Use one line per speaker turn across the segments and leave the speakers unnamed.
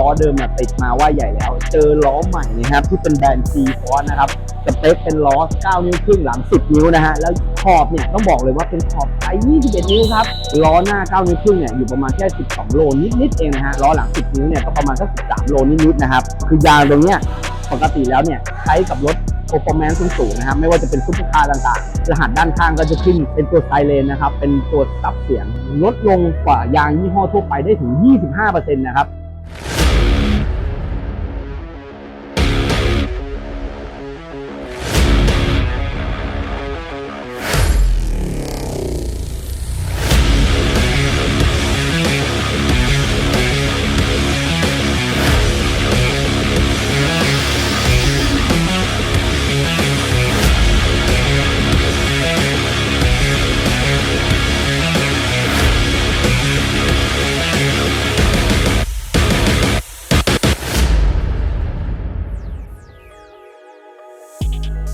ล้อเดิมเนี่ยติดมาว่าใหญ่แล้ว เจอล้อใหม่นะครับที่เป็นแบรนด์ G Force นะครับสเปคเป็นล้อ 9 นิ้วครึ่งหลัง 10 นิ้วนะฮะแล้วขอบเนี่ยต้องบอกเลยว่าเป็นขอบไซส์21 นิ้วครับล้อหน้า 9 นิ้วครึ่งเนี่ยอยู่ประมาณแค่ 12 โลนิดๆเองนะฮะล้อหลัง 10 นิ้วเนี่ยก็ประมาณสัก 13 โลนิดๆนะครับคือยางตรงเนี้ยปกติแล้วเนี่ยใช้กับรถ performance สูงๆนะครับไม่ว่าจะเป็นซุปเปอร์คาร์ต่างๆ รหัสด้านข้างก็จะขึ้นเป็นตัวไซเรนนะครับ เป็นตัวซับเสียง ลดลงกว่ายางยี่ห้อทั่วไปได้ถึง 25%นะครับ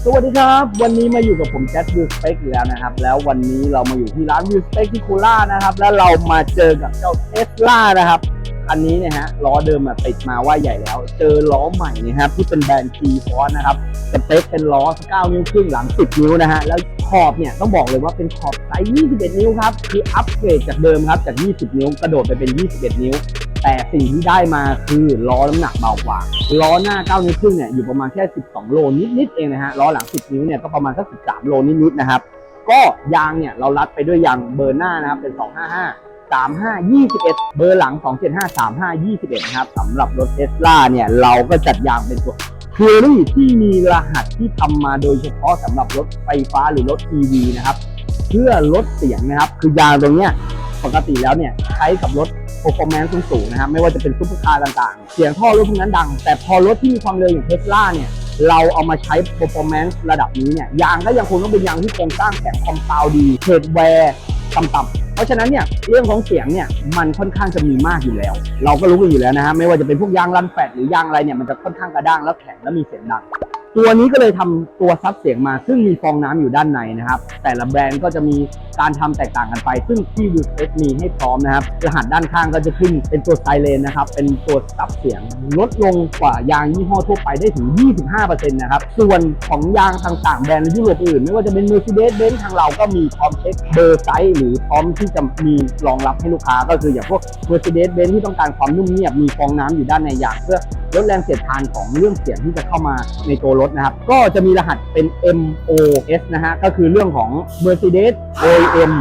สวัสดีครับ วันนี้มาอยู่กับผมแจ๊ดวิวสเปกแล้วนะครับ แล้ววันนี้เรามาอยู่ที่ร้านวิวสเปกที่โคราชนะครับ แล้วเรามาเจอกับเจ้าเทสลานะครับอันนี้นะฮะล้อเดิมอะติดมาว่าใหญ่แล้ว เจอล้อใหม่นะครับที่เป็นแบรนด์ G Force นะครับสเปคเป็นล้อ 9 นิ้วครึ่งหลัง 10 นิ้วนะฮะแล้วขอบเนี่ยต้องบอกเลยว่าเป็นขอบไซส์ 21 นิ้วครับคืออัปเกรดจากเดิมครับจาก 20 นิ้วกระโดดไปเป็น 21 นิ้ว แต่สิ่งที่ได้มาคือล้อน้ำหนักเบากว่า ล้อหน้า 9 นิ้วครึ่งเนี่ยอยู่ประมาณแค่ 12 โลนิดๆเองนะฮะล้อหลัง 10 นิ้วเนี่ยก็ประมาณสัก 13 โลนิดๆนะครับก็ยางเนี่ยเรารัดไปด้วยยางเบอร์หน้านะครับเป็น 255 35 21 เบอร์หลัง 275 35 21 นะครับสำหรับรถเทสลาเนี่ยเราก็จัดยางเป็นตัวเ u รี่ที่มีรหัสที่ทำมาโดยเฉพาะสำหรับรถไฟฟ้าหรือรถ EV นะครับ เพื่อลดเสียงนะครับ คือยางตรงเนี้ยปกติแล้วเนี่ยใช้กับรถ performance สูงนะครับไม่ว่าจะเป็นซุปเปอร์คาร์ต่างๆ เสียงท่อรถพวกนั้นดัง แต่พอรถที่มีความเร็วอย่างเทสลาเนี่ยเราเอามาใช้ performance ระดับนี้เนี่ยยางก็ยังคงต้องเป็นยางที่โครงสร้างแข็งคอมเปาดีเทรดแวร์ต่ำๆเพราะฉะนั้นเนี่ยเรื่องของเสียงเนี่ยมันค่อนข้างจะมีมากอยู่แล้ว เราก็รู้กันอยู่แล้วนะฮะไม่ว่าจะเป็นพวกยางรันแฟตหรือยางอะไรเนี่ยมันจะค่อนข้างกระด้างแล้วแข็งแล้วมีเสียงดัง ตัวนี้ก็เลยทำตัวซับเสียงมา ซึ่งมีฟองน้ำอยู่ด้านในนะครับ แต่ละแบรนด์ก็จะมีการทำแตกต่างกันไป ซึ่งที่วิวเอสมีให้พร้อมนะครับ รหัสด้านข้างก็จะขึ้นเป็นตัวไซเรนนะครับ เป็นตัวซับเสียงลดลงกว่ายางยี่ห้อทั่วไปได้ถึง 25%นะครับ ส่วนของยางทางต่างแบรนด์ยุโรปอื่น ไม่ว่าจะเป็น Mercedes-Benz ทางเราก็มีพร้อมเช็คเบอร์ไซส์หรือพร้อมที่จะมีรองรับให้ลูกค้า ก็คืออย่างพวก Mercedes-Benz ที่ต้องการความนุ่มเนียบมีฟองน้ำอยู่ด้านในยางเพื่อ ลดแรงเสียดทานของเรื่องเสียงที่จะเข้ามาในตัวรถนะครับ ก็จะมีรหัสเป็น MOS นะฮะ ก็คือเรื่องของ Mercedes OEM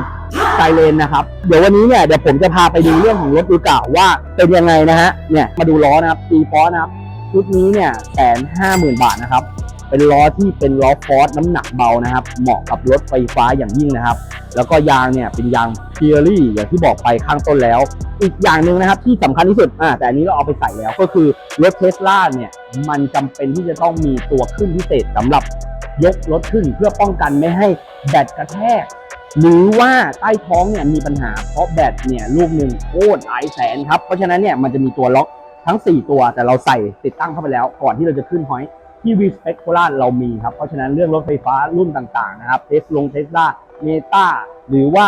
ไซเรนนะครับ เดี๋ยววันนี้เนี่ยเดี๋ยวผมจะพาไปดูเรื่องของรถดูเก่าว่าเป็นยังไงนะฮะ เนี่ยมาดูล้อนะครับตีฟอนะครับชุดนี้เนี่ยแสนห้าหมื่นบาทนะครับ เป็นล้อที่เป็นล้อฟอร์สน้ำหนักเบานะครับ เหมาะกับรถไฟฟ้าอย่างยิ่งนะครับ แล้วก็ยางเนี่ยเป็นยางเพียรี่อย่างที่บอกไปข้างต้นแล้ว อีกอย่างหนึ่งนะครับที่สำคัญที่สุดอ่าแต่อันนี้เราเอาไปใส่แล้วก็คือรถเทสลาเนี่ยมันจำเป็นที่จะต้องมีตัวขึ้นพิเศษสำหรับยกรถขึ้นเพื่อป้องกันไม่ให้แบตกระแทกหรือว่าใต้ท้องเนี่ยมีปัญหาเพราะแบตเนี่ยลูกหนึ่งโคตรหลายแสนครับ เพราะฉะนั้นเนี่ยมันจะมีตัวล็อกทั้ง 4 ตัวแต่เราใส่ติดตั้งเข้าไปแล้วก่อนที่เราจะขึ้นหอย ที่วีสเปคโคราชเรามีครับ เพราะฉะนั้นเรื่องรถไฟฟ้ารุ่นต่างๆนะครับเทสลงเทสลาเมตาหรือว่า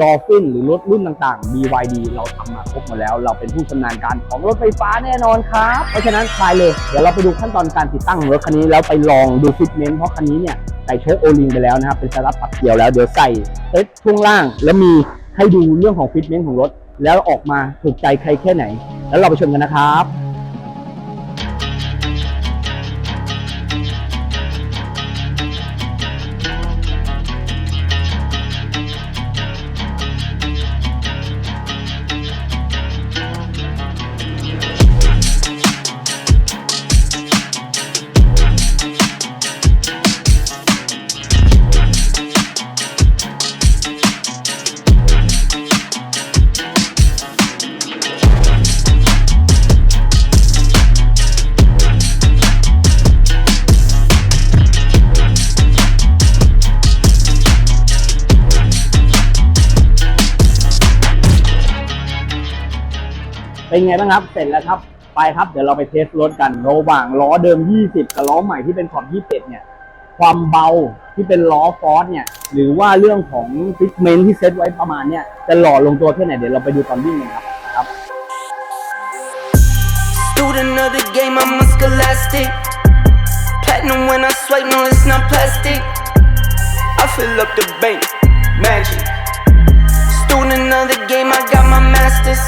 ดอฟฟินหรือรถรุ่นต่างๆ BYD เราทำมาครบหมดแล้ว เราเป็นผู้ชำนาญการของรถไฟฟ้าแน่นอนครับ เพราะฉะนั้นไปเลย เดี๋ยวเราไปดูขั้นตอนการติดตั้งรถคันนี้แล้วไปลองดูฟิตเมนต์เพราะคันนี้เนี่ยใส่โชคโอลิงไปแล้วนะครับ เป็นสลับปัดเกี่ยวแล้ว เดี๋ยวใส่เซตช่วงล่าง แล้วมีให้ดูเรื่องของฟิตเมนต์ของรถ แล้วออกมาถูกใจใครแค่ไหน แล้วเราไปชมกันนะครับ เป็นไงบ้างครับ เสร็จแล้วครับ ไปครับ เดี๋ยวเราไปเทสรถกันระหว่างล้อเดิม 20 กับล้อใหม่ที่เป็นขอบ21 เนี่ย ความเบาที่เป็นล้อฟอร์สเนี่ย หรือว่าเรื่องของฟิตเมนที่เซตไว้ประมาณเนี่ย จะหล่อลงตัวแค่ไหน เดี๋ยวเราไปดูตอนวิ่งกันครับครับ
Student of the game, I'm a scholastic. Platinum when I swipe, no, it's not plastic. I fill up the bank, magic. Student of the game, I got my masters.